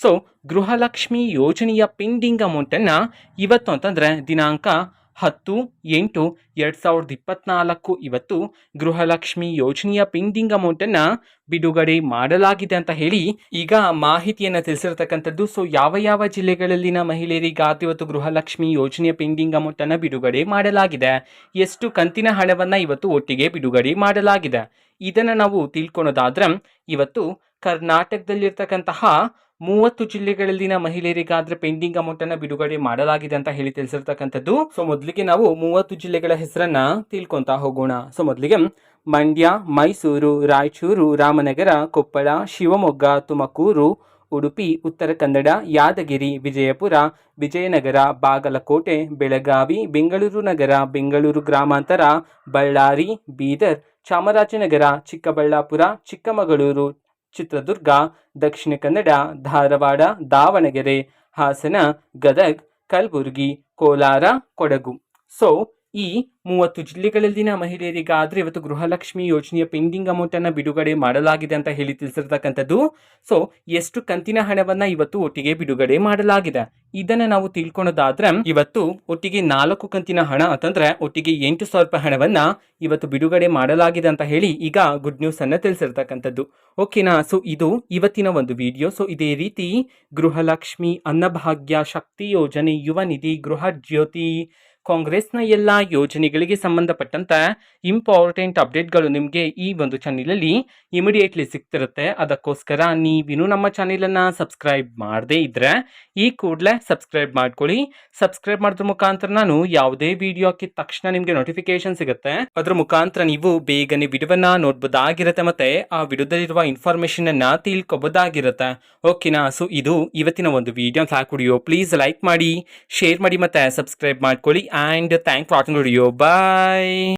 So Gruhalakshmi ಯೋಜನೆಯ pending ಅಮೌಂಟನ್ನು ಇವತ್ತು ಅಂತಂದರೆ ದಿನಾಂಕ ಹತ್ತು, ಎಂಟು, ಎರಡು ಸಾವಿರದ ಇಪ್ಪತ್ನಾಲ್ಕು ಇವತ್ತು ಗೃಹಲಕ್ಷ್ಮಿ ಯೋಜನೆಯ ಪೆಂಡಿಂಗ್ ಅಮೌಂಟನ್ನು ಬಿಡುಗಡೆ ಮಾಡಲಾಗಿದೆ ಅಂತ ಹೇಳಿ ಈಗ ಮಾಹಿತಿಯನ್ನು ತಿಳಿಸಿರ್ತಕ್ಕಂಥದ್ದು. ಸೊ ಯಾವ ಯಾವ ಜಿಲ್ಲೆಗಳಲ್ಲಿನ ಮಹಿಳೆಯರಿಗಾದ ಇವತ್ತು ಗೃಹಲಕ್ಷ್ಮಿ ಯೋಜನೆಯ ಪೆಂಡಿಂಗ್ ಅಮೌಂಟನ್ನು ಬಿಡುಗಡೆ ಮಾಡಲಾಗಿದೆ? ಎಷ್ಟು ಕಂತಿನ ಹಣವನ್ನು ಇವತ್ತು ಒಟ್ಟಿಗೆ ಬಿಡುಗಡೆ ಮಾಡಲಾಗಿದೆ? ಇದನ್ನು ನಾವು ತಿಳ್ಕೊಳೋದಾದ್ರೆ ಇವತ್ತು ಕರ್ನಾಟಕದಲ್ಲಿರ್ತಕ್ಕಂತಹ ಮೂವತ್ತು ಜಿಲ್ಲೆಗಳಲ್ಲಿನ ಮಹಿಳೆಯರಿಗಾದ್ರೆ ಪೆಂಡಿಂಗ್ ಅಮೌಂಟ್ ಅನ್ನ ಬಿಡುಗಡೆ ಮಾಡಲಾಗಿದೆ ಅಂತ ಹೇಳಿ ತಿಳಿಸಿರ್ತಕ್ಕಂಥದ್ದು. ಸೊ ಮೊದಲಿಗೆ ನಾವು ಮೂವತ್ತು ಜಿಲ್ಲೆಗಳ ಹೆಸರನ್ನ ತಿಳ್ಕೊಂತ ಹೋಗೋಣ. ಸೊ ಮೊದಲಿಗೆ ಮಂಡ್ಯ, ಮೈಸೂರು, ರಾಯಚೂರು, ರಾಮನಗರ, ಕೊಪ್ಪಳ, ಶಿವಮೊಗ್ಗ, ತುಮಕೂರು, ಉಡುಪಿ, ಉತ್ತರ ಕನ್ನಡ, ಯಾದಗಿರಿ, ವಿಜಯಪುರ, ವಿಜಯನಗರ, ಬಾಗಲಕೋಟೆ, ಬೆಳಗಾವಿ, ಬೆಂಗಳೂರು ನಗರ, ಬೆಂಗಳೂರು ಗ್ರಾಮಾಂತರ, ಬಳ್ಳಾರಿ, ಬೀದರ್, ಚಾಮರಾಜನಗರ, ಚಿಕ್ಕಬಳ್ಳಾಪುರ, ಚಿಕ್ಕಮಗಳೂರು ಚಿತ್ರದುರ್ಗ ದಕ್ಷಿಣ ಕನ್ನಡ ಧಾರವಾಡ ದಾವಣಗೆರೆ ಹಾಸನ ಗದಗ್ ಕಲಬುರಗಿ ಕೋಲಾರ ಕೊಡಗು. ಸೊ ಈ ಮೂವತ್ತು ಜಿಲ್ಲೆಗಳಲ್ಲಿನ ಮಹಿಳೆಯರಿಗಾದರೆ ಇವತ್ತು ಗೃಹಲಕ್ಷ್ಮಿ ಯೋಜನೆಯ ಪೆಂಡಿಂಗ್ ಅಮೌಂಟ್ ಅನ್ನ ಬಿಡುಗಡೆ ಮಾಡಲಾಗಿದೆ ಅಂತ ಹೇಳಿ ತಿಳಿಸಿರ್ತಕ್ಕಂಥದ್ದು. ಸೊ ಎಷ್ಟು ಕಂತಿನ ಹಣವನ್ನ ಇವತ್ತು ಒಟ್ಟಿಗೆ ಬಿಡುಗಡೆ ಮಾಡಲಾಗಿದೆ. ಇದನ್ನ ನಾವು ತಿಳ್ಕೊಳೋದಾದ್ರೆ, ಇವತ್ತು ಒಟ್ಟಿಗೆ ನಾಲ್ಕು ಕಂತಿನ ಹಣ ಅಂತಂದ್ರೆ ಒಟ್ಟಿಗೆ ಎಂಟು ಸಾವಿರ ರೂಪಾಯಿ ಹಣವನ್ನ ಇವತ್ತು ಬಿಡುಗಡೆ ಮಾಡಲಾಗಿದೆ ಅಂತ ಹೇಳಿ ಈಗ ಗುಡ್ ನ್ಯೂಸ್ ಅನ್ನ ತಿಳಿಸಿರ್ತಕ್ಕಂಥದ್ದು. ಓಕೆನಾ ಸೊ ಇದು ಇವತ್ತಿನ ಒಂದು ವಿಡಿಯೋ ಸೊ ಇದೇ ರೀತಿ ಗೃಹಲಕ್ಷ್ಮಿ ಅನ್ನಭಾಗ್ಯ ಶಕ್ತಿ ಯೋಜನೆ ಯುವ ನಿಧಿ ಗೃಹ ಜ್ಯೋತಿ ಕಾಂಗ್ರೆಸ್ನ ಎಲ್ಲ ಯೋಜನೆಗಳಿಗೆ ಸಂಬಂಧಪಟ್ಟಂತ ಇಂಪಾರ್ಟೆಂಟ್ ಅಪ್ಡೇಟ್ಗಳು ನಿಮಗೆ ಈ ಒಂದು ಚಾನಲಲ್ಲಿ ಇಮಿಡಿಯೇಟ್ಲಿ ಸಿಗ್ತಿರುತ್ತೆ. ಅದಕ್ಕೋಸ್ಕರ ನೀವಿನ್ನೂ ನಮ್ಮ ಚಾನೆಲನ್ನು ಸಬ್ಸ್ಕ್ರೈಬ್ ಮಾಡದೇ ಇದ್ದರೆ ಈ ಕೂಡಲೇ ಸಬ್ಸ್ಕ್ರೈಬ್ ಮಾಡ್ಕೊಳ್ಳಿ. ಸಬ್ಸ್ಕ್ರೈಬ್ ಮಾಡೋದ್ರ ಮುಖಾಂತರ ನಾನು ಯಾವುದೇ ವಿಡಿಯೋ ಹಾಕಿದ ತಕ್ಷಣ ನಿಮಗೆ ನೋಟಿಫಿಕೇಶನ್ ಸಿಗುತ್ತೆ. ಅದ್ರ ಮುಖಾಂತರ ನೀವು ಬೇಗನೆ ವಿಡಿಯೋವನ್ನ ನೋಡ್ಬೋದಾಗಿರುತ್ತೆ ಮತ್ತೆ ಆ ವಿಡಿಯೋದಲ್ಲಿರುವ ಇನ್ಫಾರ್ಮೇಶನ್ ಅನ್ನ ತಿಳ್ಕೊಬೋದಾಗಿರುತ್ತೆ. ಓಕೆನಾ ಸೊ ಇದು ಇವತ್ತಿನ ಒಂದು ವಿಡಿಯೋ ಸಾಕುಡಿಯೋ ಪ್ಲೀಸ್ ಲೈಕ್ ಮಾಡಿ ಶೇರ್ ಮಾಡಿ ಮತ್ತೆ ಸಬ್ಸ್ಕ್ರೈಬ್ ಮಾಡ್ಕೊಳ್ಳಿ. and thanks for watching the video. Bye.